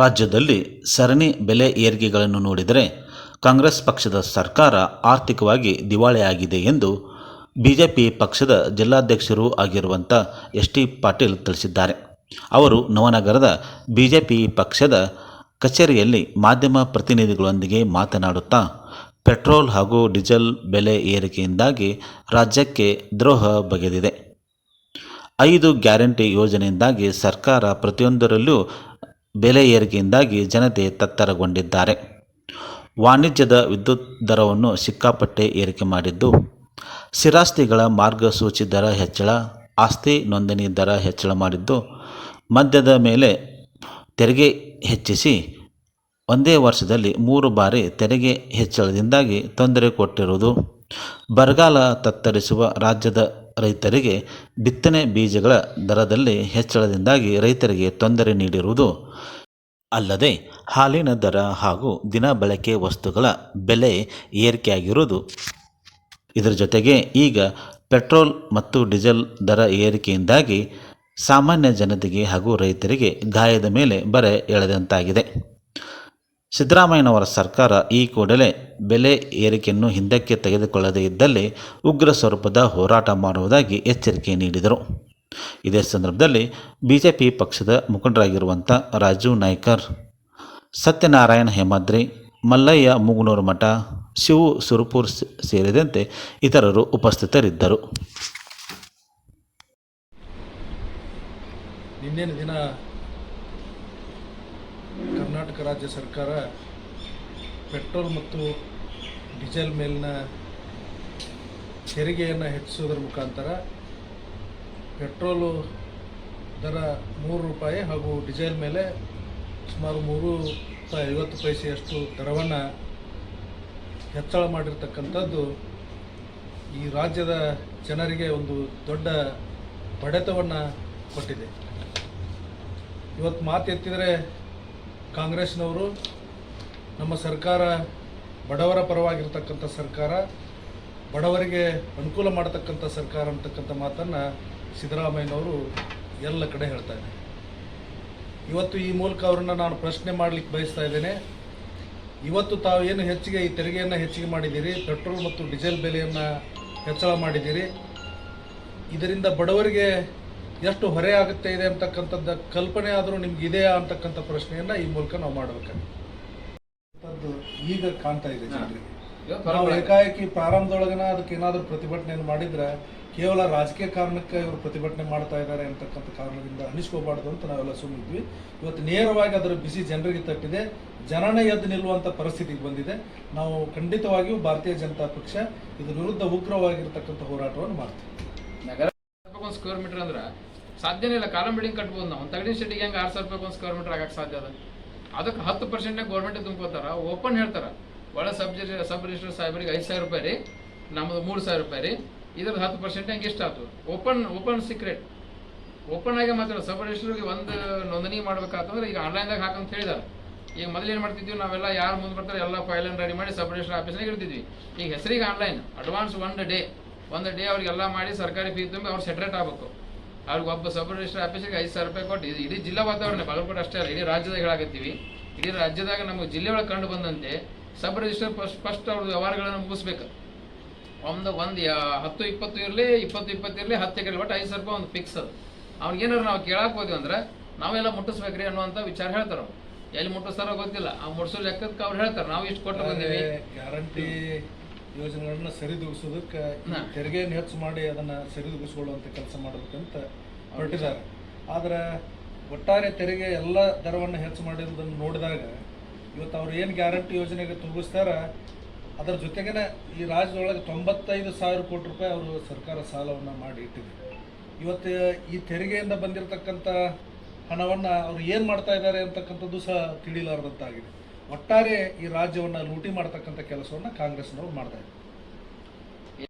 ರಾಜ್ಯದಲ್ಲಿ ಸರಣಿ ಬೆಲೆ ಏರಿಕೆಗಳನ್ನು ನೋಡಿದರೆ ಕಾಂಗ್ರೆಸ್ ಪಕ್ಷದ ಸರ್ಕಾರ ಆರ್ಥಿಕವಾಗಿ ದಿವಾಳಿಯಾಗಿದೆ ಎಂದು ಬಿಜೆಪಿ ಪಕ್ಷದ ಜಿಲ್ಲಾಧ್ಯಕ್ಷರೂ ಆಗಿರುವಂಥ ಎಸ್ ಟಿ ಪಾಟೀಲ್ ತಿಳಿಸಿದ್ದಾರೆ. ಅವರು ನವನಗರದ ಬಿಜೆಪಿ ಪಕ್ಷದ ಕಚೇರಿಯಲ್ಲಿ ಮಾಧ್ಯಮ ಪ್ರತಿನಿಧಿಗಳೊಂದಿಗೆ ಮಾತನಾಡುತ್ತಾ, ಪೆಟ್ರೋಲ್ ಹಾಗೂ ಡೀಸೆಲ್ ಬೆಲೆ ಏರಿಕೆಯಿಂದಾಗಿ ರಾಜ್ಯಕ್ಕೆ ದ್ರೋಹ ಬಗೆದಿದೆ. ಐದು ಗ್ಯಾರಂಟಿ ಯೋಜನೆಯಿಂದಾಗಿ ಸರ್ಕಾರ ಪ್ರತಿಯೊಂದರಲ್ಲೂ ಬೆಲೆ ಏರಿಕೆಯಿಂದಾಗಿ ಜನತೆ ತತ್ತರಗೊಂಡಿದ್ದಾರೆ. ವಾಣಿಜ್ಯದ ವಿದ್ಯುತ್ ದರವನ್ನು ಸಿಕ್ಕಾಪಟ್ಟೆ ಏರಿಕೆ ಮಾಡಿದ್ದು, ಸ್ಥಿರಾಸ್ತಿಗಳ ಮಾರ್ಗಸೂಚಿ ದರ ಹೆಚ್ಚಳ, ಆಸ್ತಿ ನೋಂದಣಿ ದರ ಹೆಚ್ಚಳ ಮಾಡಿದ್ದು, ಮದ್ಯದ ಮೇಲೆ ತೆರಿಗೆ ಹೆಚ್ಚಿಸಿ ಒಂದೇ ವರ್ಷದಲ್ಲಿ ಮೂರು ಬಾರಿ ತೆರಿಗೆ ಹೆಚ್ಚಳದಿಂದಾಗಿ ತೊಂದರೆ ಕೊಟ್ಟಿರುವುದು, ಬರಗಾಲ ತತ್ತರಿಸುವ ರಾಜ್ಯದ ರೈತರಿಗೆ ಬಿತ್ತನೆ ಬೀಜಗಳ ದರದಲ್ಲಿ ಹೆಚ್ಚಳದಿಂದಾಗಿ ರೈತರಿಗೆ ತೊಂದರೆ ನೀಡಿರುವುದು ಅಲ್ಲದೆ ಹಾಲಿನ ದರ ಹಾಗೂ ದಿನ ಬಳಕೆ ವಸ್ತುಗಳ ಬೆಲೆ ಏರಿಕೆಯಾಗಿರುವುದು. ಇದರ ಜೊತೆಗೆ ಈಗ ಪೆಟ್ರೋಲ್ ಮತ್ತು ಡೀಸೆಲ್ ದರ ಏರಿಕೆಯಿಂದಾಗಿ ಸಾಮಾನ್ಯ ಜನತೆಗೆ ಹಾಗೂ ರೈತರಿಗೆ ಗಾಯದ ಮೇಲೆ ಬರೆ ಎಳೆದಂತಾಗಿದೆ. ಸಿದ್ದರಾಮಯ್ಯನವರ ಸರ್ಕಾರ ಈ ಕೂಡಲೇ ಬೆಲೆ ಏರಿಕೆಯನ್ನು ಹಿಂದಕ್ಕೆ ತೆಗೆದುಕೊಳ್ಳದೇ ಇದ್ದಲ್ಲಿ ಉಗ್ರ ಸ್ವರೂಪದ ಹೋರಾಟ ಮಾಡುವುದಾಗಿ ಎಚ್ಚರಿಕೆ ನೀಡಿದರು. ಇದೇ ಸಂದರ್ಭದಲ್ಲಿ ಬಿಜೆಪಿ ಪಕ್ಷದ ಮುಖಂಡರಾಗಿರುವಂಥ ರಾಜು ನಾಯ್ಕರ್, ಸತ್ಯನಾರಾಯಣ ಹೇಮಾದ್ರಿ, ಮಲ್ಲಯ್ಯ ಮುಗುನೂರು ಮಠ, ಶಿವು ಸುರಪುರ್ ಸೇರಿದಂತೆ ಇತರರು ಉಪಸ್ಥಿತರಿದ್ದರು. ನಿನ್ನೆ ದಿನ ಕರ್ನಾಟಕ ರಾಜ್ಯ ಸರ್ಕಾರ ಪೆಟ್ರೋಲ್ ಮತ್ತು ಡೀಸೆಲ್ ಮೇಲಿನ ತೆರಿಗೆಯನ್ನು ಹೆಚ್ಚಿಸೋದ್ರ ಮುಖಾಂತರ ಪೆಟ್ರೋಲು ದರ ಮೂರು ರೂಪಾಯಿ ಹಾಗೂ ಡೀಸೆಲ್ ಮೇಲೆ ಸುಮಾರು ಮೂರು ರೂಪಾಯಿ, ಐವತ್ತು ಪೈಸೆಯಷ್ಟು ದರವನ್ನು ಹೆಚ್ಚಳ ಮಾಡಿರ್ತಕ್ಕಂಥದ್ದು ಈ ರಾಜ್ಯದ ಜನರಿಗೆ ಒಂದು ದೊಡ್ಡ ಬಡೆತವನ್ನು ಕೊಟ್ಟಿದೆ. ಇವತ್ತು ಮಾತು ಎತ್ತಿದರೆ ಕಾಂಗ್ರೆಸ್ನವರು, ನಮ್ಮ ಸರ್ಕಾರ ಬಡವರ ಪರವಾಗಿರ್ತಕ್ಕಂಥ ಸರ್ಕಾರ, ಬಡವರಿಗೆ ಅನುಕೂಲ ಮಾಡತಕ್ಕಂಥ ಸರ್ಕಾರ ಅಂತಕ್ಕಂಥ ಮಾತನ್ನು ಸಿದ್ದರಾಮಯ್ಯನವರು ಎಲ್ಲ ಕಡೆ ಹೇಳ್ತಾ ಇದ್ದಾರೆ. ಇವತ್ತು ಈ ಮೂಲಕ ಅವ್ರನ್ನ ನಾನು ಪ್ರಶ್ನೆ ಮಾಡಲಿಕ್ಕೆ ಬಯಸ್ತಾ ಇದ್ದೇನೆ. ಇವತ್ತು ತಾವು ಏನು ಹೆಚ್ಚಿಗೆ ಈ ತೆರಿಗೆಯನ್ನು ಹೆಚ್ಚಿಗೆ ಮಾಡಿದ್ದೀರಿ ಪೆಟ್ರೋಲ್ ಮತ್ತು ಡೀಸೆಲ್ ಬೆಲೆಯನ್ನು ಹೆಚ್ಚಳ ಮಾಡಿದ್ದೀರಿ ಇದರಿಂದ ಬಡವರಿಗೆ ಎಷ್ಟು ಹೊರೆ ಆಗುತ್ತೆ ಇದೆ ಅಂತಕ್ಕಂಥದ್ದು ಕಲ್ಪನೆ ಆದರೂ ನಿಮ್ಗೆ ಇದೆಯಾ ಅಂತಕ್ಕಂಥ ಪ್ರಶ್ನೆಯನ್ನು ಈ ಮೂಲಕ ನಾವು ಮಾಡಬೇಕಾಗುತ್ತೆ. ಈಗ ಕಾಣ್ತಾ ಇದೆ ಜನರಿಗೆ. ನಾವು ಏಕಾಏಕಿ ಪ್ರಾರಂಭದೊಳಗನ ಅದಕ್ಕೆ ಏನಾದರೂ ಪ್ರತಿಭಟನೆಯನ್ನು ಮಾಡಿದ್ರೆ ಕೇವಲ ರಾಜಕೀಯ ಕಾರಣಕ್ಕೆ ಇವರು ಪ್ರತಿಭಟನೆ ಮಾಡ್ತಾ ಇದ್ದಾರೆ ಅಂತಕ್ಕಂಥ ಕಾರಣದಿಂದ ಅನಿಸ್ಕೋಬಾರ್ದು ಅಂತ ನಾವೆಲ್ಲ ಸುಮ್ಮಿದ್ವಿ ಇವತ್ತು ನೇರವಾಗಿ ಅದರ ಬಿಸಿ ಜನರಿಗೆ ತಟ್ಟಿದೆ. ಜನನೇ ಎದ್ದು ನಿಲ್ಲುವಂಥ ಪರಿಸ್ಥಿತಿಗೆ ಬಂದಿದೆ. ನಾವು ಖಂಡಿತವಾಗಿಯೂ ಭಾರತೀಯ ಜನತಾ ಪಕ್ಷ ಇದ್ರ ವಿರುದ್ಧ ಉಗ್ರವಾಗಿರ್ತಕ್ಕಂಥ ಹೋರಾಟವನ್ನು ಮಾಡ್ತೀವಿ. ನಗರ ಒಂದು ಸ್ಕ್ವೇರ್ ಮೀಟರ್ ಅಂದ್ರೆ ಸಾಧ್ಯನೇ ಇಲ್ಲ. ಕಾಲಂ ಬಿಲ್ಡಿಂಗ್ ಕಟ್ಬೋದು ನಾವು. ತಗಡಿನ ಶೆಟ್ಟಿಗೆ ಹೆಂಗೆ ಆರು ಸಾವಿರ ರೂಪಾಯಿ ಒಂದು ಸ್ಕ್ವೇರ್ ಮೀಟರ್ ಆಗಕ್ಕೆ ಸಾಧ್ಯ ಅದ? ಅದಕ್ಕೆ ಹತ್ತು ಪರ್ಸೆಂಟ್ನಾಗ ಗೌರ್ಮೆಂಟ್ ತುಂಬ್ಕೋತಾರ. ಓಪನ್ ಹೇಳ್ತಾರ. ಒಳ ಸಬ್ ಸಬ್ ರಿಜಿಸ್ಟರ್ ಸಾಹೇಬರಿಗೆ ಐದು ಸಾವಿರ ರೂಪಾಯಿ ರೀ ನಮ್ಮದು ಮೂರು ಸಾವಿರ ರೂಪಾಯಿ ರೀ. ಇದ್ರದ್ದು ಹತ್ತು ಪರ್ಸೆಂಟ್ ಹಂಗೆ ಎಷ್ಟು ಆಯ್ತು ಓಪನ್ ಓಪನ್ ಸೀಕ್ರೆಟ್ ಓಪನ್ ಆಗಿ ಮಾತ್ರ ಸಬ್ ರಿಜಿಸ್ಟರ್ಗೆ ಒಂದು ನೋಂದಣಿ ಮಾಡ್ಬೇಕಾತಂದ್ರೆ ಈಗ ಆನ್ಲೈನ್ದಾಗ ಹಾಕಂತ ಹೇಳಿದಾರೆ. ಈಗ ಮೊದಲು ಏನು ಮಾಡ್ತಿದ್ವಿ, ನಾವೆಲ್ಲ ಯಾರು ಮುಂದೆ ಬರ್ತಾರೆ ಎಲ್ಲ ಫೈಲನ್ನು ರೆಡಿ ಮಾಡಿ ಸಬ್ ರಿಜಿಸ್ಟರ್ ಆಫೀಸ್ನಾಗ ಇರ್ತಿದ್ವಿ ಈಗ ಹೆಸರಿಗೆ ಆನ್ಲೈನ್ ಅಡ್ವಾನ್ಸ್ ಒನ್ ಡೇ ಒಂದು ಡೇ ಅವ್ರಿಗೆಲ್ಲ ಮಾಡಿ ಸರ್ಕಾರಿ ಫೀ ತುಂಬಿ ಅವ್ರು ಸೆಟ್ರೇಟ್ ಆಗಬೇಕು. ಅವ್ರಿಗೆ ಒಬ್ಬ ಸಬ್ ರಿಜಿಸ್ಟರ್ ಆಫೀಸಿಗೆ ಐದು ಸಾವಿರ ರೂಪಾಯಿ ಕೊಟ್ಟು ಇಡೀ ಜಿಲ್ಲಾ ವಾತಾವರಣ, ಬಾಗಲಕೋಟೆ ಅಷ್ಟೇ ಅಲ್ಲ, ಇಡೀ ರಾಜ್ಯದಾಗ ಹೇಳಾಕತ್ತೀವಿ. ಇಡೀ ರಾಜ್ಯದಾಗ ನಮಗೆ ಜಿಲ್ಲೆ ಒಳಗೆ ಕಂಡು ಬಂದಂತೆ ಸಬ್ ರಿಜಿಸ್ಟರ್ ಫಸ್ಟ್ ಫಸ್ಟ್ ಅವ್ರ ವ್ಯವಹಾರಗಳನ್ನು ಮುಗಿಸ್ಬೇಕು. ಒಂದು ಒಂದು ಹತ್ತು ಇಪ್ಪತ್ತು ಇರಲಿ ಇಪ್ಪತ್ತು ಇಪ್ಪತ್ತು ಇರಲಿ ಹತ್ತು ಎಕರೆ ಒಟ್ಟು ಐದು ಸಾವಿರ ರೂಪಾಯಿ ಒಂದು ಫಿಕ್ಸ್ ಅದು. ಅವ್ರಿಗೆ ಏನಾರು ನಾವು ಕೇಳಕ್ಕೆ ಹೋದ್ವಿ ಅಂದ್ರೆ ನಾವೆಲ್ಲ ಮುಟ್ಟಿಸ್ಬೇಕ್ರಿ ಅನ್ನುವಂಥ ವಿಚಾರ ಹೇಳ್ತಾರೆ ಅವ್ರು. ಎಲ್ಲಿ ಮುಟ್ಟಿಸ್ತಾರೋ ಗೊತ್ತಿಲ್ಲ. ಆ ಮುಟ್ಸೋ ಲೆಕ್ಕಕ್ಕೆ ಅವ್ರು ಹೇಳ್ತಾರೆ. ನಾವು ಇಷ್ಟು ಕೊಟ್ಟು ಬಂದೀವಿ. ಗ್ಯಾರಂಟಿ ಯೋಜನೆಗಳನ್ನ ಸರಿದೂಗಿಸೋದಕ್ಕೆ ತೆರಿಗೆಯನ್ನು ಹೆಚ್ಚು ಮಾಡಿ ಅದನ್ನು ಸರಿದೂಗಿಸ್ಕೊಳ್ಳುವಂಥ ಕೆಲಸ ಮಾಡಬೇಕಂತ ಹೊರಟಿದ್ದಾರೆ. ಆದ್ರೆ ಒಟ್ಟಾರೆ ತೆರಿಗೆ ಎಲ್ಲ ದರವನ್ನು ಹೆಚ್ಚು ಮಾಡಿರೋದನ್ನು ನೋಡಿದಾಗ ಇವತ್ತು ಅವ್ರು ಏನು ಗ್ಯಾರಂಟಿ ಯೋಜನೆಗೆ ತುಂಬಿಸ್ತಾರ, ಅದರ ಜೊತೆಗೇನೆ ಈ ರಾಜ್ಯದೊಳಗೆ ತೊಂಬತ್ತೈದು ಸಾವಿರ ಕೋಟಿ ರೂಪಾಯಿ ಅವರು ಸರ್ಕಾರ ಸಾಲವನ್ನು ಮಾಡಿ ಇಟ್ಟಿದೆ. ಇವತ್ತು ಈ ತೆರಿಗೆಯಿಂದ ಬಂದಿರತಕ್ಕಂಥ ಹಣವನ್ನು ಅವರು ಏನು ಮಾಡ್ತಾ ಇದ್ದಾರೆ ಅಂತಕ್ಕಂಥದ್ದು ಸಹ ತಿಳಿಲಾರದಂತಾಗಿದೆ. ಒಟ್ಟಾರೆ ಈ ರಾಜ್ಯವನ್ನು ಲೂಟಿ ಮಾಡ್ತಕ್ಕಂಥ ಕೆಲಸವನ್ನು ಕಾಂಗ್ರೆಸ್ನವರು ಮಾಡ್ತಾ ಇದ್ದಾರೆ.